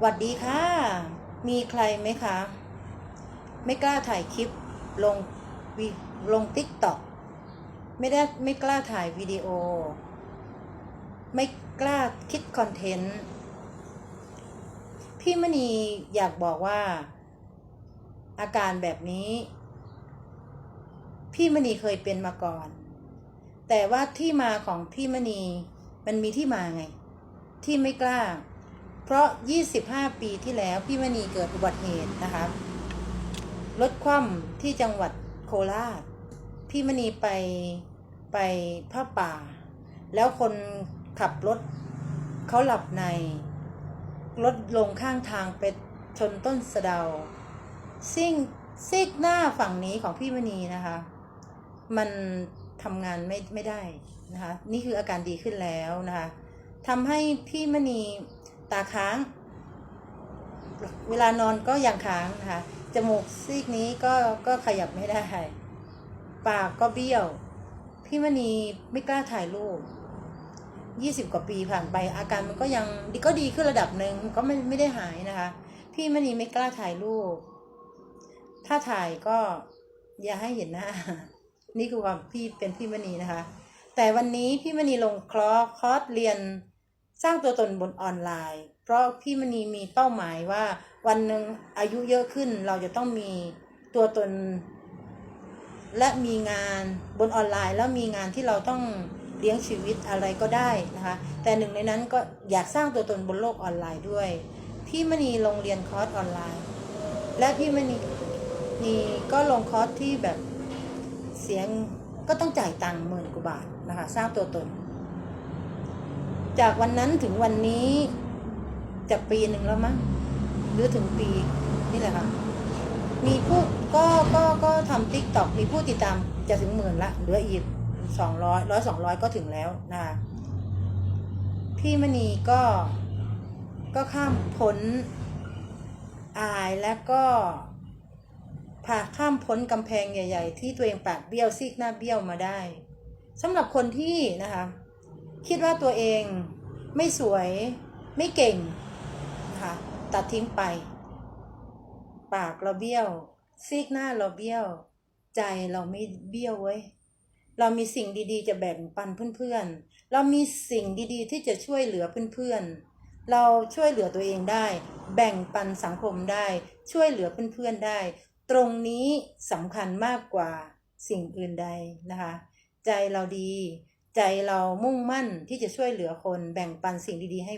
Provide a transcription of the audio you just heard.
หวัดดีค่ะ มีใครไหมคะ ไม่กล้าถ่ายคลิปลงวิลงติ๊กต็อกไม่ได้ไม่กล้าถ่ายวิดีโอ ไม่กล้าคิดคอนเทนต์ พี่มณีอยากบอกว่า อาการแบบนี้ พี่มณีเคยเป็นมาก่อน แต่ว่าที่มาของพี่มณีมันมีที่มาไง ที่ไม่กล้า เพราะ 25 ปีที่แล้วพี่มณีเกิดอุบัติเหตุนะคะรถคว่ำที่จังหวัดโคราช พี่มณีไปไปผ้าป่า แล้วคนขับรถเขาหลับใน รถลงข้างทางไปชนต้นสะเดาซิ่งซีกหน้าฝั่งนี้ของพี่มณีนะคะ มันทำงานไม่ไม่ได้นะคะ นี่คืออาการดีขึ้นแล้วนะคะทำให้พี่มณี ตาค้าง เวลานอนก็ยังค้างนะคะจมูกซีกนี้ก็ก็ขยับไม่ได้ ปากก็เบี้ยว พี่มณีไม่กล้าถ่ายรูปยี่สิบกว่าปีผ่านไป อาการมันก็ยังดีก็ดีขึ้นระดับหนึ่งก็ไม่ไม่ได้หายนะคะ พี่มณีไม่กล้าถ่ายรูป ถ้าถ่ายก็อย่าให้เห็นหน้า นี่คือความพี่เป็นพี่มณีนะคะ แต่วันนี้พี่มณีลงคลอคอร์สเรียน สร้างตัวตนบนออนไลน์ เพราะพี่มณีมีเป้าหมายว่าวันหนึ่งอายุเยอะขึ้นเราจะต้องมีตัวตน และมีงานบนออนไลน์ แล้วมีงานที่เราต้องเลี้ยงชีวิตอะไรก็ได้นะคะแต่หนึ่งในนั้นก็อยากสร้างตัวตนบนโลกออนไลน์ด้วย พี่มณีลงเรียนคอร์สออนไลน์ และพี่มณีนี่ก็ลงคอร์สที่แบบเสียงก็ต้องจ่ายตังค์หมื่นกว่าบาทนะคะสร้างตัวตน จากวันนั้นถึงวันนี้จะปีหนึ่งแล้วมั้งหรือถึงปีนี่แหละค่ะมีผู้ก็ก็ก็ทำติ๊กต็อกมีผู้ติดตามจะถึงหมื่นละเหลืออีกสองร้อยร้อยสองร้อยก็ถึงแล้วนะคะพี่มณีก็ก็ข้ามพ้นอายและก็ผ่าข้ามพ้นกำแพงใหญ่ ๆ ที่ตัวเองปากเบี้ยวซีกหน้าเบี้ยวมาได้สำหรับคนที่นะคะ คิดว่าตัวเองไม่สวยไม่เก่งนะคะตัดทิ้งไป ปากเราเบี้ยว ซีกหน้าเราเบี้ยว ใจเราไม่เบี้ยวเว้ยเรามีสิ่งดีๆ จะแบ่งปันเพื่อนๆ เรามีสิ่งดีๆ ที่จะช่วยเหลือเพื่อนๆ เราช่วยเหลือตัวเองได้ แบ่งปันสังคมได้ ช่วยเหลือเพื่อนๆได้ ตรงนี้สำคัญมากกว่าสิ่งอื่นใดนะคะ ใจเราดี ใจเรามุ่งมั่นที่จะช่วยเหลือคนแบ่งปันสิ่งดีๆให้